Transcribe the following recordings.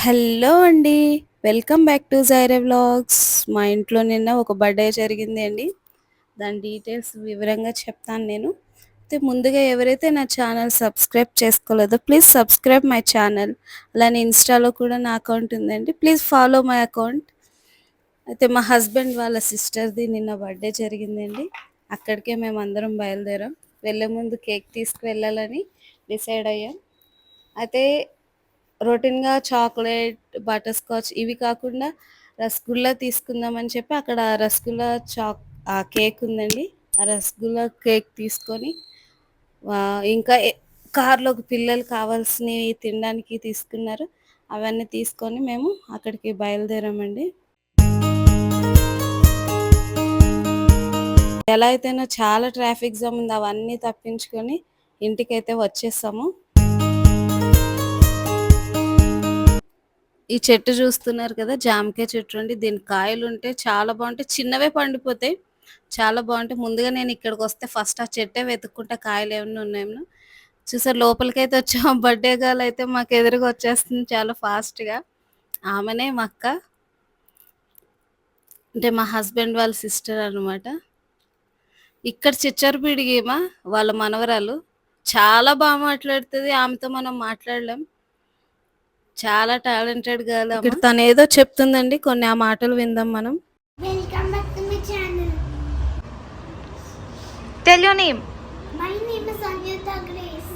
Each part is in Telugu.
హలో అండి. Welcome back to Jaire vlogs. మా ఇంట్లో నిన్న ఒక బర్త్‌డే జరిగింది అండి. దాని డీటెయిల్స్ వివరంగా చెప్తాను నేను. అయితే ముందుగా ఎవరైతే నా ఛానల్ సబ్స్క్రైబ్ చేసుకోలేదో ప్లీజ్ సబ్స్క్రైబ్ మై ఛానల్. అలానే ఇన్‌స్టాలో కూడా నా అకౌంట్ ఉందండి. Please follow my account. అయితే మా హస్బెండ్ వాళ్ళ సిస్టర్‌ది నిన్న బర్త్‌డే జరిగిందండి. అక్కడికే మేము అందరం బయలుదేరాం. వెళ్ళే ముందు కేక్ తీసుకువెళ్ళాలని డిసైడ్ అయ్యాం. అయితే రొటీన్‌గా చాక్లెట్, బటర్ స్కాచ్ ఇవి కాకుండా రసగుల్లా తీసుకుందామని చెప్పి అక్కడ రసగుల్లా చాక్ ఆ కేక్ ఉందండి. ఆ రసగుల్లా కేక్ తీసుకొని ఇంకా కార్లో కార్‌లోకి పిల్లలు కావాల్సినవి తినడానికి తీసుకున్నారు. అవన్నీ తీసుకొని మేము అక్కడికి బయలుదేరామండి. ఎలా అయితేనో చాలా ట్రాఫిక్ జామ్ ఉంది. అవన్నీ తప్పించుకొని ఇంటికైతే వచ్చేసాము. ఈ చెట్టు చూస్తున్నారు కదా! జామకాయ చెట్టు అండి. దీని కాయలుంటే చాలా బాగుంటాయి చిన్నవే పండిపోతాయి. చాలా బాగుంటాయి ముందుగా నేను ఇక్కడికి వస్తే ఫస్ట్ ఆ చెట్టే వెతుక్కుంటా ఏమైనా ఉన్నాయేమో. చూసారు లోపలికైతే వచ్చాం. బర్త్‌డే గర్ల్ అయితే మాకు ఎదురుగా వచ్చేస్తుంది చాలా ఫాస్ట్‌గా. ఆమెనే మా అక్క. అంటే మా హస్బెండ్ వాళ్ళ సిస్టర్ అనమాట. ఇక్కడ చిచ్చరపీడిగేమా వాళ్ళ మనవరాలు. చాలా బాగా మాట్లాడుతుంది ఆమెతో మనం మాట్లాడలేం. చాలా టాలెంటెడ్ గర్ల్. ఇక్కడ తనేదో చెప్తుందండి. కొన్ని ఆ మాటలు విందాం మనం. Tell your name. My name is Anyata Grace.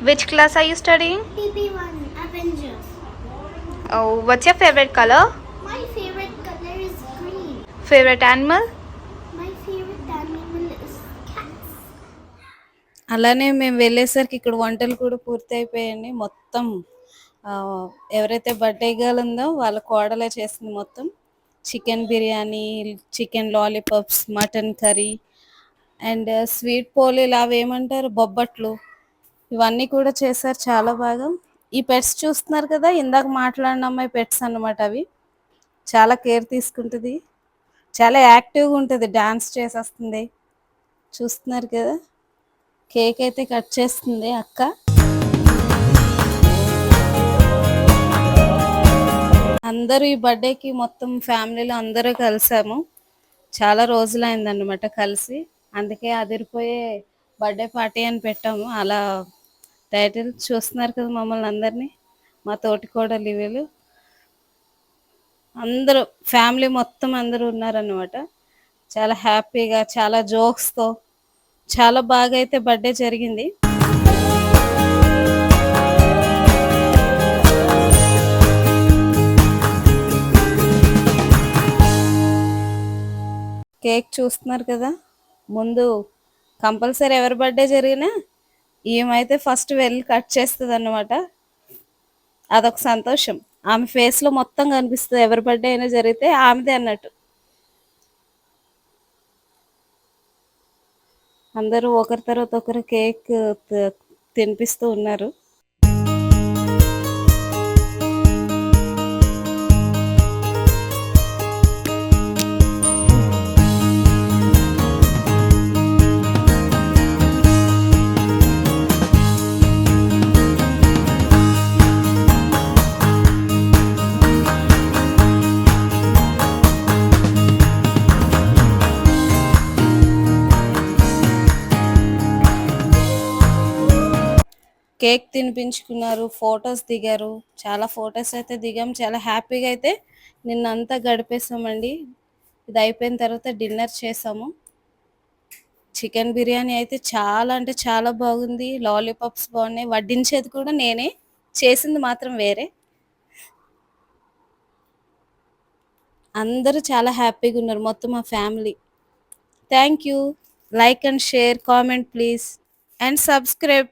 Which class are you studying? TP1 Avengers. Oh, what's your favorite color? My favorite color is green. Favorite animal? My favorite animal is cats. అలానే మేము వెళ్ళేసరికి ఇక్కడ వంటలు కూడా పూర్తయిపోయాయండి. మొత్తం ఆహ్, ఎవరైతే బర్త్‌డే గర్ల్ ఉందో వాళ్ళ కోడలే చేసింది మొత్తం. Chicken biryani, chicken lollipops, mutton curry and sweet పోలీలు అవేమంటారు బొబ్బట్లు. ఇవన్నీ కూడా చేశారు చాలా బాగా. ఈ పెట్స్ చూస్తున్నారు కదా! ఇందాక మాట్లాడిన అమ్మాయి పెట్స్ అన్నమాట అవి. చాలా కేర్ తీసుకుంటది. చాలా యాక్టివ్‌గా ఉంటుంది డాన్స్ చేసేస్తుంది. చూస్తున్నారు కదా! కేక్ అయితే కట్ చేస్తుంది అక్క. అందరూ ఈ బర్త్‌డేకి మొత్తం ఫ్యామిలీలో అందరూ కలిసాము. చాలా రోజులైందన్నమాట కలిసి. అందుకే అదిరిపోయే బర్త్‌డే పార్టీ అని పెట్టాము. అలా టైటిల్ చూస్తున్నారు కదా మమ్మల్ని అందరిని. మా తోటి కూడా వీళ్ళు. అందరూ ఫ్యామిలీ మొత్తం అందరూ ఉన్నారనమాట చాలా హ్యాపీగా, చాలా జోక్స్‌తో చాలా బాగా అయితే బర్త్‌డే జరిగింది. కేక్ చూస్తున్నారు కదా! ముందు కంపల్సరీ ఎవరి బర్త్‌డే జరిగినా ఈమైతే ఫస్ట్ వెళ్ళి కట్ చేస్తదన్నమాట. అదొక సంతోషం. ఆమె ఫేస్‌లో మొత్తం కనిపిస్తుంది ఎవరి బర్త్‌డే అయినా జరిగితే ఆమెదే అన్నట్టు. అందరూ ఒకరి తర్వాత ఒకరు కేక్ తినిపిస్తూ ఉన్నారు. కేక్ తినిపించుకున్నారు. ఫొటోస్ దిగారు. చాలా ఫొటోస్ అయితే దిగాం. చాలా హ్యాపీగా అయితే నిన్నంతా గడిపేసామండి. ఇది అయిపోయిన తర్వాత డిన్నర్ చేసాము. చికెన్ బిర్యానీ అయితే చాలా అంటే చాలా బాగుంది. లాలీపాప్స్ బాగున్నాయి. వడ్డించేది కూడా నేనే. చేసింది మాత్రం వేరే. అందరూ చాలా హ్యాపీగా ఉన్నారు. మొత్తం మా family. Thank you. Like and share, comment please and subscribe.